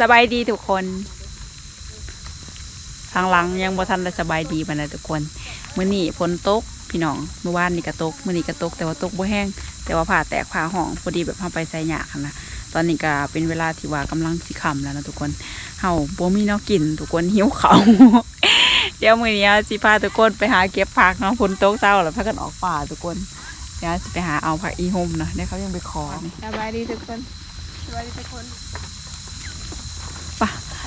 สบายดีทุกคน ทางหลังยังบ่ทันได้สบายดีปานใดทุกคนมื้อนี้ฝนตกพี่น้องเมื่อวานนี่ก็ตกมื้อนี้ก็ตกแต่ว่าตกบ่แห้งแต่ว่าผ่าแตกผ่าห้องพอดีแบบเฮาไปใส่หยาคันนะตอนนี้ก็เป็นเวลาที่ว่ากำลังสิค่ำแล้วนะทุกคนเฮาบ่มีแนวกินทุกคนหิวข้าวเดี๋ยวมื้อนี้สิพาทุกคนไปหาเก็บผักเนาะฝนตกเช้าแล้วพากันออกป่าทุกคนเดี๋ยวสิไปหาเอาผักอีหุ่มนะเดี๋ยวเขายังไปขอสบายดีทุกคนสบายดีทุกคน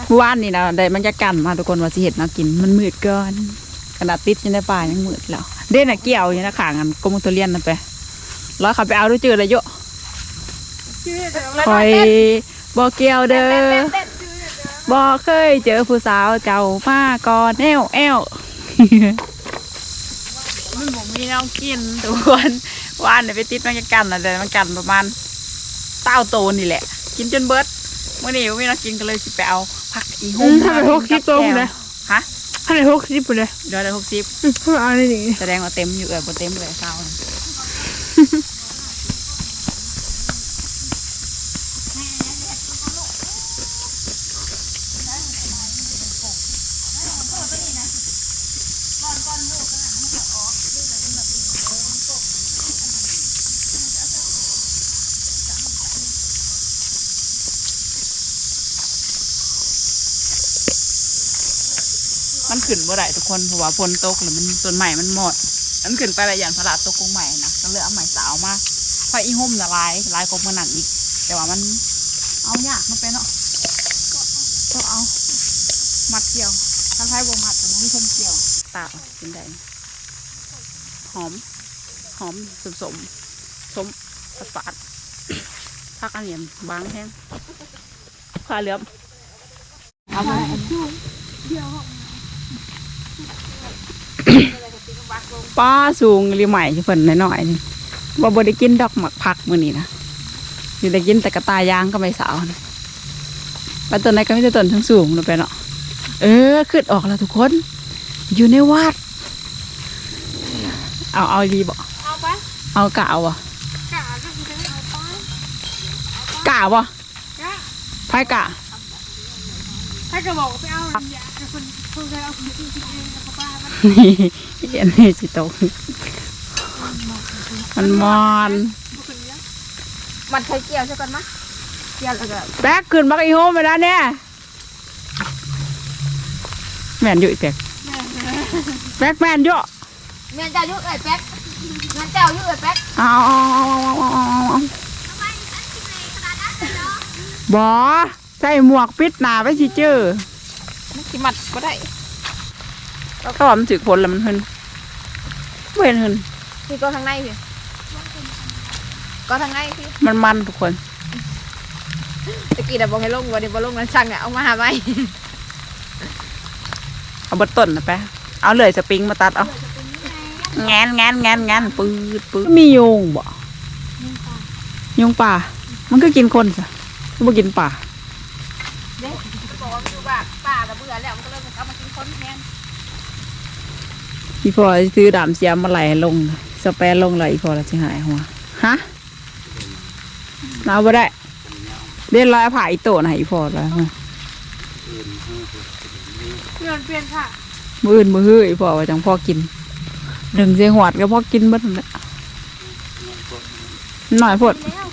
เมื่อวานนี่นะได้มันจะกันมาทุกคนว่าสิเห็ดแนากินมันมืดเกินขนาดติดอยู่ในป่ายังมืดแล้ว เด่นอะเกี่ยวอยู่นะขางกันกรมทุเรียนนั่นไปร้อยเขาไปเอาด้วยจืดเลยเยอะชื่อเดี๋ยวคอยบอเกี่ยวเด้อเต้นเต้นเต้นชื่อเดี๋ยวบอเคยเจอผู้สาวเจ้ามาก่อนแอวแอวมันผมมีแน้องกินทุกคนวานเนี่ยไปติดมันจะกันนะแต่มันกันประมาณเต้าโตนี่แหละ กินจนเบิด เมื่อนี้ไม่น้องกินก็เลยสิไปเอาผักอีหุ่มอืมทำไมพกคลิปตรงเลยฮะท่านไหนพกซิปไปเลยเดี๋ยวได้หกสิบอืมเขาเอาอะไรอย่างงี้แสดงว่าเต็มอยู่เออบ่เต็มเลยเศร้า ขึ้นบ่ได้ทุกคนเพราะว่าฝนตกแล้วมันต้นใหม่มันหมดมันขึ้นไประยานพระราตกกงใหม่นะก็เลยเอาใหม่สาวมาพราะอีห่มละลายลายกบมันนั่นอีก แต่ว่ามันเอายากมันเป็นเนาะก็เอามัดเกี่ยวถ้าใช้บ่มัดแต่มันไม่ทนเกี่ยวตากินได้หอม หอมสมสมสมฝาดฝาดพักอันเหนียมบางแห้งขาเหลือมเอามา ป้าสูงรีใหม่ที่เพิ่นหน่อยๆนี่ว่าบ่ได้กินดอกหมักผักมื้อนี้นะอยู่ได้กินแต่กระตายยางก็ไม่สาวนะไปต้นไหนก็มีแต่ต้นทั้งสูงลงไปเนาะเออขึ้นออกแล้วทุกคน อยู่ในวัดเอาเอาดีบ่เอาไปเอากะเอาบ่กาก็คือเอาไปกะบ่กะไผกะถ้าจะบอกว่าไปเอาอย่าเป็นคนคนเคยเอาคนที่คิดเองกับป้า มันนี่เห็นนี่สิตกมันมอนบุคคลเนี้ยมันเคยเกี่ยวใช่กันมั้ยเกี่ยวแล้วก็แป๊กขึ้นมาอีโฮมไปแล้วเนี่ยแม่นอยู่อีกแป๊กแป๊กแม่นอยู่เมียนเจ้ายุกไอ้แป๊กเมียนเจ้ายุกไอ้แป๊กเอาเอาเอาเอาเอาเอาเอาบอใส่หมวกปิดหน้าไว้สิเจอมันสิมัดก็ได้ ก็ว่ามันถึกผลแล้วมันหึนเว้นหึนพี่ก็ทางในพี่ก็ทางในพี่มันมันทุกคนตะกี้แต่บอกให้ลงวันนี้บอกลงนั้นสั่งเนี่ยเอามาหาไหมเอาเบดต้นนะแปะเอาเลยสปริงมาตัดเอางานงานงานงานปืดปืดมียุงบ่ยุงป่า มันก็กินคนสิก็บ่กินป่าเด้บอกว่าอยู่บ้านป้าแต่เบื่อแล้วมันก็เลยเอามากินคนแทน อีพอซื้อดามเสียมมาไหลลง สเปรลงไหลอีพอแล้วสิหายหัวฮะเอาบ่ได้เด่นร้อยผ่าอีโตนะอีพอแล้วเปลี่ยนเปลี่ยนค่ะมืออื่นมือฮื้ออีพอว่าจังพ่อกินหนึ่งเสียหวดก็พ่อกินเบิดนั่นแหละหน่อยพดแล้ว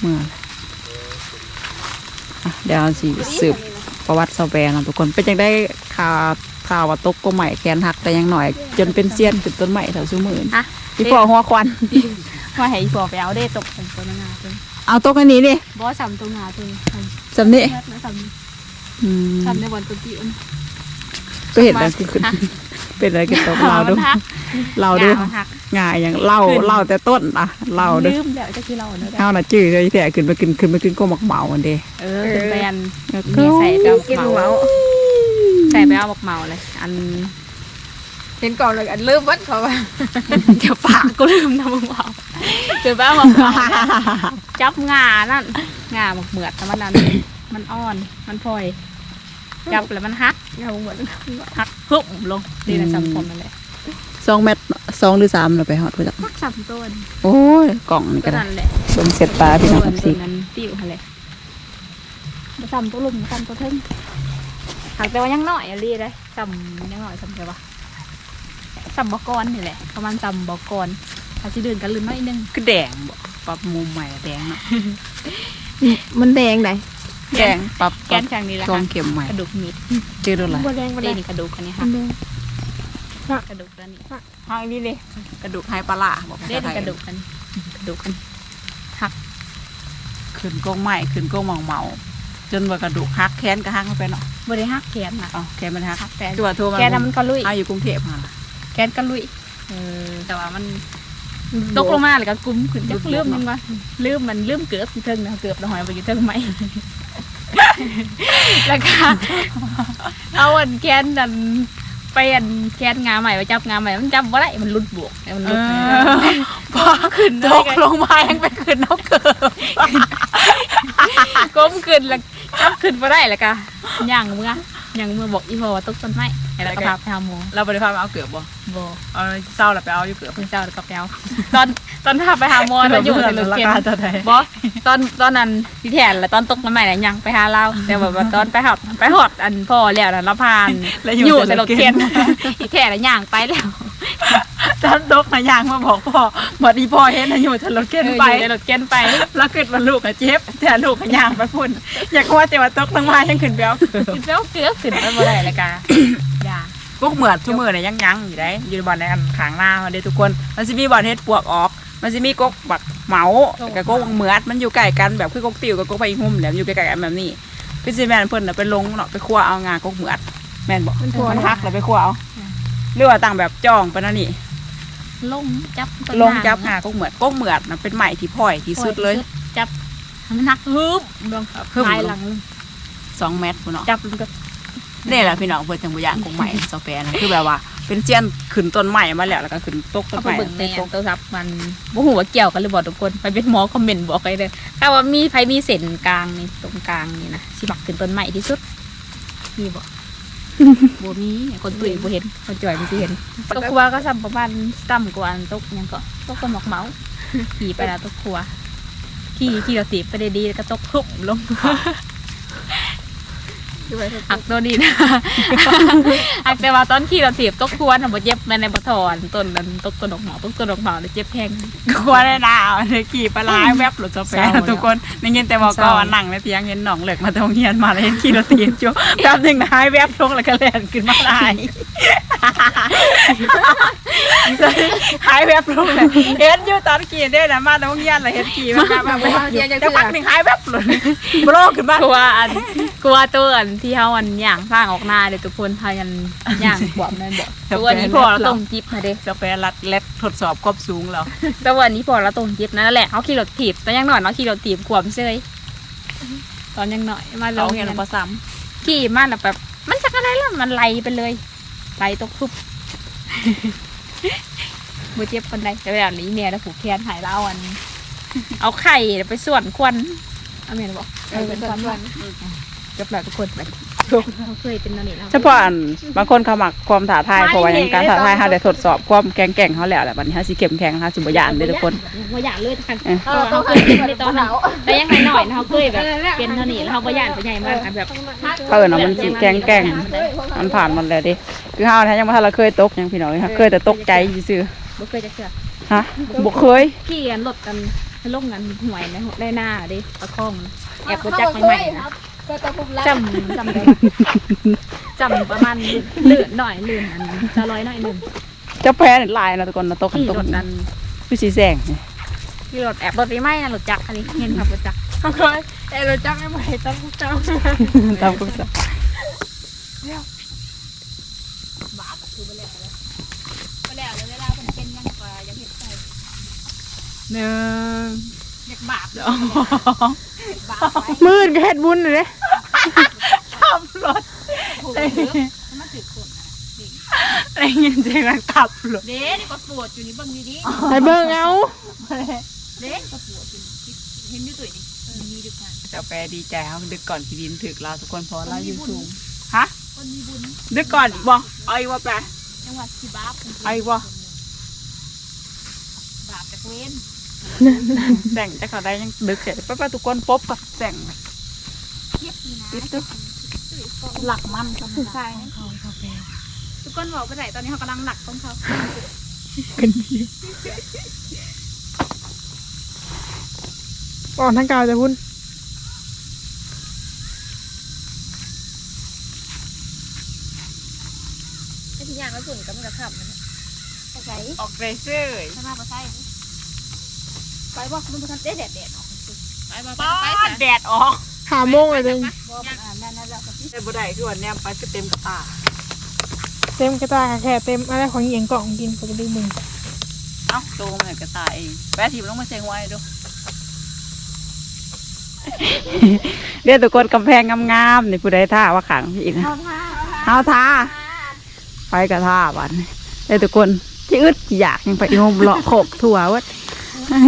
เมื่ออะเดี๋ยวสิสืบประวัติเสาแปงนะทุกคนเป็นจังได้ข่าวข่าวว่าตกก็ใหม่แขนหักแต่ยังหน่อย จนเป็นเซียนขึ้นต้นใหม่แถวซูมือนอะอีพอหัวควันมาให้พอไปเอาได้ตกผมตัวงาตัวเอาตกอันนี้ดิบอสามตัวงาตัวสำนี่เมื่อสามอืมสามในวันตัวที่อุ้นก็เห็นแล้วคือขึ้น เป็นอะไรกันตกเราดูเราดูหักง่ายอย่างเล่าขึ้นเล่าแต่ต้นอะเล่าดูลืมแล้วจะคือเราเนอะเท่าน่ะจื้อเลยแต่ขึ้นไปขึ้นขึ้นไปขึ้นก็หมักเหมาอันเดเออเป็นแบรนด์แล้วมีก็ใส่ไปเอาหมักเหมาใส่ไปเอาหมักเหมาเลย อัน เห็นก่อนเลยอันลืมวัดเขาว่าเดี๋ยวปากก็ลืมนะหมักเหมาเดี๋ยวไปเอาหมักเหมาจับงานั่นงาหมักเหมือดแต่มันนั้นมันอ่อนมันพลอยจับแล้วมันหัก งาหมักเหมือดหักพุ่มลงดีนะจำผมนั่นแหละสสองเมตรสองหรือสามเราไปหอดไปจักสักสามต้นโอ้ยกล่องนี่ก็ก็ได้นั่นแหละเบิ่งเสร็จปลาพี่น้องครับสินั้นติ้วอะไรมาซ้ำตัวลุมซ้ำตัวเทิงหากแต่ว่ายังน้อยอะลีเลยซ้ำยังน้อยซ้ำแต่ว่าซ้ำบอกรนี่แหละประมาณซ้ำบอกรถ้าจะเดินกันลืมน้อยนึงคือแดงบ่ปรับมุมใหม่แดงเนาะมันแดงไหน แดงปรับแกนทางนี้แหละช่วค่ะงเข็มใหม่กระดูกมิดเจอดูอะไรบ่แดงบ่แดเด่งนี่กระดูกอันนี้มัค่ะนแดงกระดูกตัวนี้ห้างนี่เลยกระดูกไฮปลาร้าบอกภาเด่ษานไทยกระดูกอันนี้กระดูกอันนี้ขึ้นกงใหม่ขึ้นกงเมาเมาจนว่ากระดูกหักแขนก็หักเข้าไปเนาะบริหักแขนนะเอ๋อแขนมันหักหักแขนตัวทัวร์แขนน่ะมันก็ลุยเอาอยู่กรุงเทพค่ะแขนก็ลุยเออแต่ว่ามันตกลงมาแล้วก็กุ้มขึ้นจักลืมมันว่าลืมมันลืมเกือบอยู่เทิงนะเกือบเราหอยไปอยู่เทิงไหม แล้วก็เอาอันแกนดันไปอันแกนงาใหม่ไปจับงาใหม่มันจับว่าไรมันหลุดบวกมันหลุดพอขึ้นตกลงมายังไปขึ้นน้ำเกิดก้มขึ้นแล้วจับขึ้นมาได้แล้วก็ย่างมือย่างมือบอกอีพอว่าตกต้นไม้ แล้วก็พาไปหาหมอเราไปได้พาไปเอาเกือบบ่บอเอาเศร้าแล้วไปเอาอยู่เกือบ คุณเจ้าแล้วก็ไปเอาตอนตอนพาไปหาหมอตอนอยู่ในรถราเข็นคาเท่าไหร่ บอตอนตอนนั้นพี่แทนแล้วตอนตกน้ำใหม่น่ะยังไปหาเราแต่แบบว่าตอนไปหอดไปหอดอันพ่อแล้วน่ะเราพานแล้วอยู่ในรถเข็นพี่แทนน่ะย่างไปแล้ว ตอนดกนะยางมาบอกพ่อหมดอีพ่อเห็นนะอยู่ทะรถเข็นเออไปอยู่ในรถเข็นไป แล้วเกิดว่าลูกอะเจ็บ แต่ลูกอะยางไปพุ่น อยากว่าแต่ว่าตกลงมายังขึ้นแบวคือเจ้าเกลือขึ้นไปบ่ได้เลยกะอย่าพวกเหมือดชั่วมือเนี่ยยังยังอยู่ได้อยู่ในบ่อนในอันขางหน้ามาเด้ทุกคน มันสิมีบ่อนเฮ็ดปวกออก มันสิมีกกบักเหมากับกกเหมือดมันอยู่ใกล้กันแบบคือกกติวกับกกไปหุ่มเนี่ยมันอยู่ใกล้ๆกันแบบนี้พี่สิแม่นเพิ่นน่ะไปลงเนาะไปคั่วเอางากกเหมือดแม่นบอกมันหักแล้วไปคั่วเอาหรือว่าต่างแบบจ้องไปนั่นนี่ ลงจับต้นลงจับหางหากกเหมือดกกเหมือดน่ะเป็นใหม่ที่พ่อยที่สุดเลย จับให้มันหักฮึบลงฮึบลายหลังสองเมตรพุ่นเนาะจับมันก็นี่แหละพี่น้องเพิ่นจังบ่ย่างกกใหม่ซอแปนะคือแบบว่า เป็นเจียนขึ้นต้นใหม่มาแล้วแล้วก็ขึ้นตกต้เอานไปใหม่เบิ่งในอันโทรศัพท์มันบ่ฮู้ว่าเกี่ยวกันหรือบ่ทุกคนไปเป็นหมอคอมเมนต์บอกไปเด้อถ้าว่ามีไผมีเส้นกลางนี่ตรงกลางนี่นะสิมักขึ้นต้นใหม่ที่สุดมีบ่ บ่มีคนตุ้ยบ่เห็นคนจ่อยมันสิเห็นตกครัวก็ซ้ำประมาณซ้ำกว่าอันตกหยังก็ตกต้นหมอกเมาขี่ไปแล้วตกครัวขี่ขี่เราตีบไปได้ดีแล้วก็ตกปุ๊บลง หักตัวนี้นะหักแต่ว่าตอนขี่เราถีบตกควนอะบ่เจ็บแม่ในบ่ถอนต้นนั้นตกต้นดอกหมอตกต้นดอกหมอเลยเจ็บแพงกลัวได้ดาวเลยขี่ปลาร้ายแวบหลุดซอแปเศร้านะทุกคนในเงินแต่บอกเศก็ร้านั่งในเตียงเห็นหนองเหล็กมาตรงเฮียนมาเลยเห็นขี่รถตีนจุ๊บแป๊บหนึงนะหายแวบลงแล้วก็แล่นขึ้นมาลายหายแวบลงเลยเห็นอยู่ตอนขี่ได้นะมาตรงเฮียนเลยเห็นขี่มาแบบแบบจะพักหนึ่งหายแวบหลุดโบลขึ้นมา กลัวอันกลัวตัวอันที่เฮาอันย่างสร้างออกหน้าเด้อทุกคนพายันย่างบ่แม่นบ่ตัวนี้พอเราต้องจิบมาเด้ซอแปรัดเล็ดทดสอบความสูงแล้วแต่วันนี้พอเราต้องจิบนั่นแหละเฮาขี่รถถีบตอนยังน้อยเนาะขี่รถถีบขวบเซยตอนยังน้อยมาเราโรงเห็เรียนนพอซ้ขี่มาแล้วแบบมันจะอะไรล่ะมันไหลไปเลยไหลตกทุบบ่เจ็บคนใดแต่เวลานี้เมียแล้วผูกแขนหายแล้วอัน เอาไข่ไปส่วนควันเอาเมียบอกเออเป็นควัน จบแล้วทุกคนไปเขาเคยเป็นนอนนี่แล้วำเฉพาะอันบางคนเขามักความท้าทายเพราะว่าอย่างการท้าทายเขาได้ทดสอบความแข็งแกร่งเขาแล้วแหละบัดนี้เขาสิเข้มแข็งเขาสิบ่ยานเด้อทุกคนบ่อยากเลยทันเออเออเขาเคยเป็นในตอนนั้นแต่ยังไงหน่อยนะเขาเคยแบบเป็นเท่านี้แล้วเขาบ่อยากไปใหญ่มากอะแบบเออเนาะมันสิแข็งแกร่งมันผ่านมันแล้วดิคือเฮาแท้ยังบ่ทันเราเคยตกหยังพี่น้องเคยแต่ตกใจซื่อบ่เคยจะเชื่อๆฮะบ่เคยขี่กันรถกันลงกันห่วยในได้หน้าดิประคองแอบบ่จักใหม่ๆนะ จำจำได้จำประมาณลื่นหน่อยลื่นอันจะร้อยหน่อยหนึ่งเจ้าแพ้นี่ลายนะทุกคนนะตกกันขี่ตกรถนั้นคือสีแสงนี่ขี่รถแอบรถไปไหมนะรถจักรอันนี้เห็นครับรถจักรเขาเคยเออเราจักไม่ไหวต้องจังตามกุศลไปแล้วเวลาผมเป็นยังกว่ายังเห็นใจหนึ่งอยากบาปเลยสองบาปไป มืดก็เฮ็ดบุญเลยเด้ขับรถถูกเยอะมันถือคนอะไรเงี้ยเจ๊กันขับรถเด้นี่ก็ปวดอยู่นี่เบิ่งดีไปเบิ่งเอาๆเด้ก็ปวดอยู่นี่เห็นอยู่ตัวนี้มีดึกงานเจ้าแปรดีใจเขาดึกก่อนที่ดินถึกเราทุกคนเพราะเราอยู่สูงฮะคนมีบุญดึกก่อนอีกบ่เอาอีกบ่แปรจังหวัดสิบาปเอาอีกบ่บาปจากเว้น แสงจะเขาได้ยังดึกเสร็จไปไปทุกคนป๊บกับแสงเทียบดีนะปิดดูหลักมันก็ไม่ได้ใช่ทุกคนบอกไปไหนตอนนี้เขากำลังหลักของเขาออกทางเก่าจะพุ่นไอ้ที่ย่างแล้วฝุ่นก็มันกระขับมันไปใส่ออกเรเซอร์ข้างหน้าไปใส่ ไปบอกมันทันเด็ดแดดแดดออกไปไปป้าไปไปแดดออกหาโมงเลยเด้งบอกอ่านั่นนั่นแล้วก็แต่บ่ได้คือวันเนี้ยไปก็เต็มกระตาเต็มกระตาแค่เต็มอะไรของเอียงกล่องกินปกติมึงเอ้าโตมันกระตาเองแปะทีมลงมาเซงไว้ดูเรียกทุกคนกำแพงงามๆนี่ผู้ใดท่าว่าขังพี่นะเอาท่าเท้าท่าไปกระท่าบันเรียกทุกคนที่อึดอยากยังไปโยมเลาะโขกถั่ววะ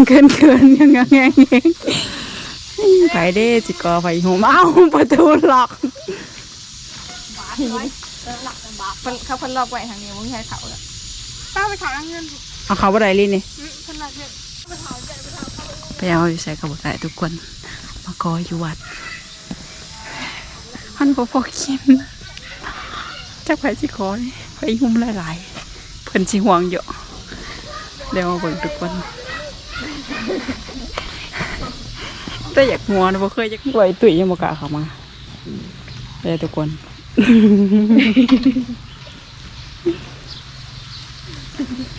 เกินเกินยังยังยังยังไปเด้จิกอไปโฮมเอ้าประตูล็อกบาดไว้หลักเป็นบาเขาคนรอบไว้ทางนี้มึงใช้เขาแล้วป้าไปขอเงินเอาเขาบ่ได้ลินนี่นาดเนี้ยไปเอาอยู่ใส่กระบอกได้ทุกคนมากออยู่วัดมันบ่พอกินจักไปสิขอไปหุ้มหลายๆเพิ่นสิห่วงเยอะเดี๋ยวมาเบิ่งทุกคน แต่อยากงัวนะบ่เคยอยากไหวตุ๋ยยังบ่กล้าเข้ามาเดี๋ยวทุกคน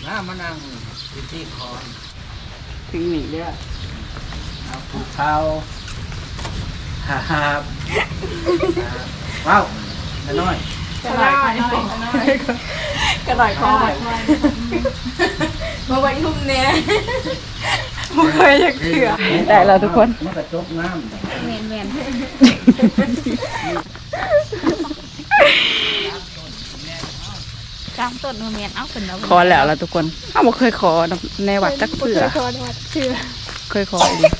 น้ามานั่งอยู่ที่คอนถึงหนีเด้อเอาผูกเท้าฮ่าฮ่าว้าวน้อยกระดอยกระดอยคอไว้มาไว้ทุ่มเนี่ย บ่เคยอยากเถื่อได้แล้วทุกคนมันกระจกน้เมนเมนจำต้นเมนเอาเป็นแล้วขอแล้วล่ะทุกคนเอ้าบ่เคยขอในวัดจักเถื่อขอในวัดเชื่อเคยขออีก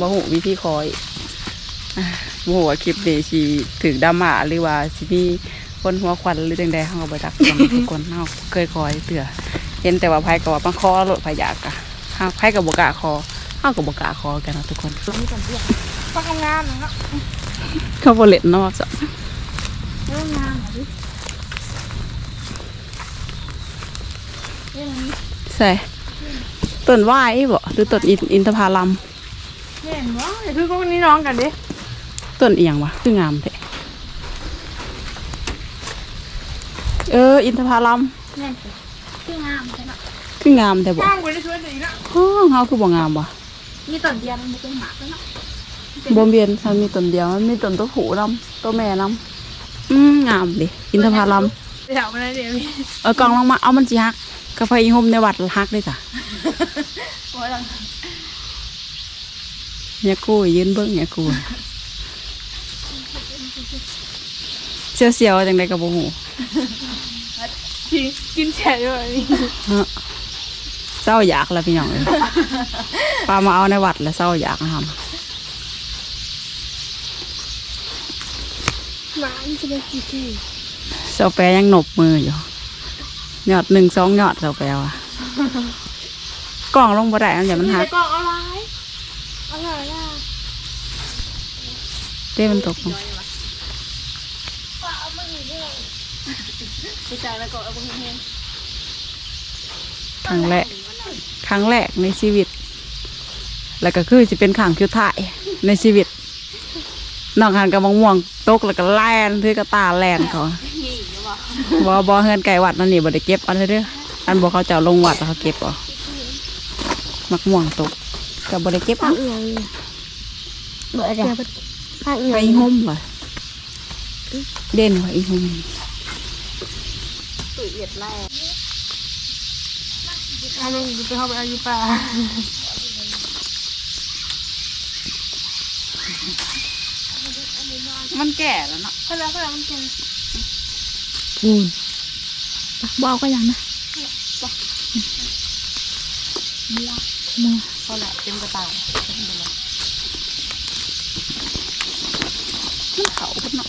บ่ฮู้วิธีขออีกอะบ่ฮู้ว่าคลิปนี้สิถึงดราม่าหรือว่าสิมีคนหัวควันหรือจังใดเฮาก็บ่จักกันทุกคนเฮาเคยขอเถื่อเห็นแต่ว่าไผก็ว่ามาขอรถไผอยากอะเฮาไผก็บ่กล้าขอเฮาก็บ่กล้าขอกันนะทุกคนป้าทำงานนะครับเขาบ่เล่นเนาะจ้ะเรื่องงานอะดิเรื่องนี้ใส่ต้นว่ายบ่หรือต้นอินอินทผลัมเห็นว่าเดี๋ยวคือพวกนี้น้องกันดิต้นอีหยังวะคืองามแท้เออ อินทผลัมแม่นสิคืองามใช่ไหม คืองามแต่บ่ข้างกูได้ช่วยดีนะฮ้อเฮาคือบ่งามบ่มีต้นเดียวมันเป็นหมากแล้วเนาะบ่เบียนมันมีต้นเดียวมันมีต้นตัวผู้นํตัวแม่นํอืมงามดิอินทผลัมเดี๋ยวมาเดี๋ยวมีเออกองลงมาเอามันสิฮักกาแฟอีหมในวัดฮักเด้จ้ะโอ้ยลังอย่ากู้ยืนเบิ่งอย่ากู้เสียวๆจังไดก็บ่ฮู้กินกินแฉะด้วยนี่ เศร้าอยากแล้วพี่น้องเอ้ยปลามาเอาในวัดแล้วเศร้าอยากนะครับหมามันจะเป็นกี่ที่เสาแปรยังหนบมืออยู่หยอดหนึ่งสองหยอดเสาแปรว่ะกล่องลงบ่ได้อันเดี๋ยวมันหักกล่องอะไรอะไรล่ะเต้มันตกลงดีใจแล้วก็เอาไปเห็นครั้งแรก ครั้งแรกในชีวิต แล้วก็คือจะเป็นขังคิวถ่ายในชีวิตนอกหันกับมะม่วงตกแล้วก็แล่นถือกระตาแล่นเขานี่หรือเปล่าบอบอเฮือนไก่วัดนั่นนี่บ่ได้เก็บอันเด้ออันบ่เขาเจ้าลงวัดแล้วเขาเก็บเอ่มักม่วงตกก็บ่ได้เก็บอาเบื่อจ้ไปห่มว่ะเด่นว่ะอีห่มตุ๋ยเอียดแรก เอาลงไปเข้าไปอายุป่ามันแก่แล้วเนาะพลังพลังมันเป็นพูนบ่เอาก็ยังนะเขาแหละเต็มกระต่ายมันเขาพุ่นเนาะ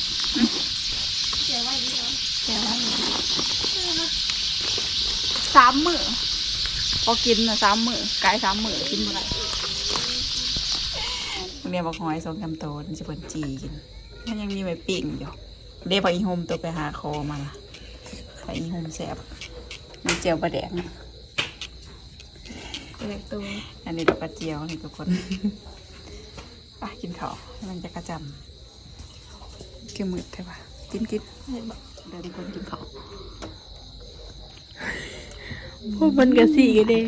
สามมือ พอกินนะสามมือไก่สามมือกินเมื่อไหร่เรียกว่าหอยสองคำโตนจะเป็นจีกินมันยังมีใบปิ่งอยู่เรียกว่าอีโฮมตัวไปหาคอมาละไปอีโฮมแสบมีเจียวปลาแดกนะเล็กตัวอันนี้เราปลาเจียวนี่ทุกคนไปกินข้าวให้มันจะกระจำกินมืดใช่ปะกินกินเดี๋ยวทุกคนกินข้าว พวกมันกะสีกันเด้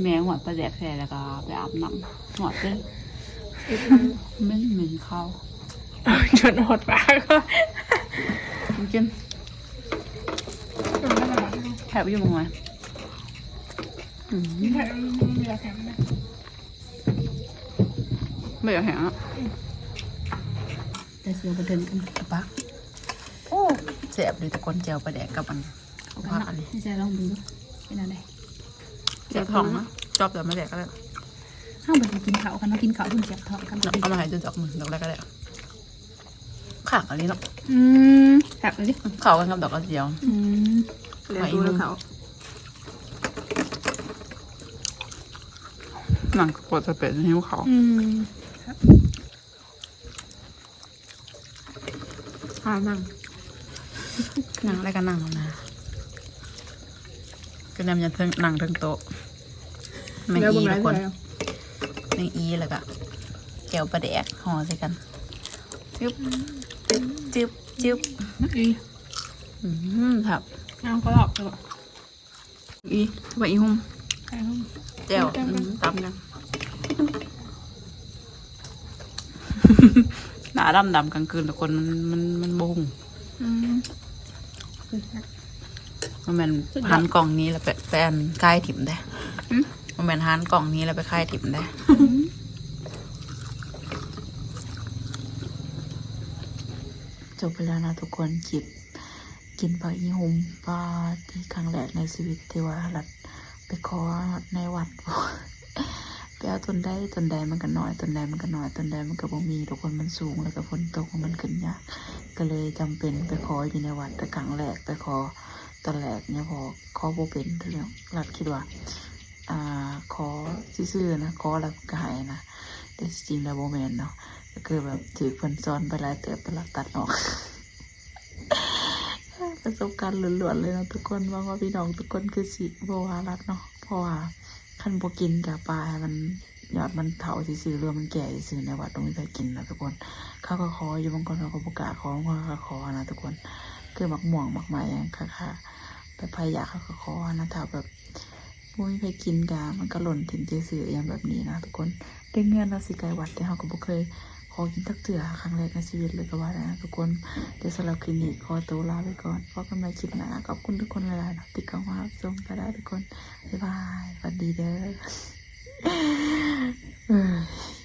แมงหัวปลาแดกแซ่แล้วก็ไปอาบน้ำหัวเต้นไม่เหม็นข้าวจนหดปากก็กินกินแถบอยู่มั้งไหมอืมไม่อยากแห้งอะแต่เสียวประเด็นกันกระปักโอ้แสบเลยตะกอนเจียวปลาแดกกับมัน เขาพักอันนี้ให้ใจลองดูดูเป็นอะไรเจ็บท้องนะชอบแต่ไม่แดกก็ได้ห้ามไปกินข้าวกันมากินข้าวคุณเจ็บท้องกันเอามาใหายจนจอกมือดอกแรกก็ได้ข่างอันนี้เนาะอืมแบบนี้เข่ากันกับดอกกระเจียวอืมเรียนรู้แล้วเขาหนังปวดจะเป็นหิ้วเขาอืมหานั่งหนังอะไรกันหนังนะ ก็นำยันเทิงหนังเทิงโต๊ะแมงอีทุกคนแมงอีแล้วก็แก้วปลาแดกห่อใส่กันจึ๊บจึ๊บจึ๊บจึ๊บอีอืมครับเอาก็หลอกตัวอีใบอีหุ่มแจ่วอืมตำยังหนาดำดำกลางคืนทุกคนมันมันมันบงอืม มันเป็นหันกล่องนี้แล้วไปแฟนค่ายถิ่มได้มันเป็นหันกล่องนี้แล้วไปค่ายถิ่มได้จบไปแล้วนะทุกคนคลิปกินปลาอีหุมปลาที่ครั้งแรกในชีวิตที่ว่ารัดไปขอในวัดไปเอาต้นได้ต้นใดมันก็น้อยต้นใดมันก็น้อยต้นใดมันก็บ่มีทุกคนมันสูงแล้วก็ฝนตกมันขึ้นยากก็เลยจำเป็นไปขออยู่ในวัดแต่ครั้งแรกไปขอ ตอนแรกเนี่ยพอขอบ่เป็นเท่านี้รัดคิดว่า อ่าขอซื่อๆนะขอแล้วก็หายนะแต่จริงแล้วโมเมนเนาะก็คือแบบถือเพิ่นซ้อนไปหลายเติบไปลัตัดออกประสบการณ์ล้วนๆเลยนะทุกคนวังว่าพี่น้องทุกคนคือสิบวารัดเนาะเพราะว่าคันบ่กินกับปลาให้มันยอดมันเถาซื่อเรือมันแก่ซื่อในวัดต้องมีใครกินนะทุกคน เขาก็ขออยู่บางคนเขาก็บ่กล้าขอบางคนเขาก็ขอนะทุกคน คือหมักหม่วงหมักไม้ค่ะค่ะไปพายาเขาก็คอนะถ้าแบบมุ้ไปกินกันมันก็หล่นถิ่นเจสืออย่างแบบนี้นะทุกคนได้เงินเราสิไกวัดแต่เขาก็บ่เคยขอกินทักเถื่อครั้งแรกในชีวิตเลยก็ว่าได้นะทุกคนเดี๋ยวสำหรับคลินิกขอตัวลาไปก่อนพบกันใหม่คลิปหน้าขอบคุณทุกคนหลายๆนะติดเข้ามาชมก็ได้ทุกคนบ๊ายบายสวัสดีเด้อ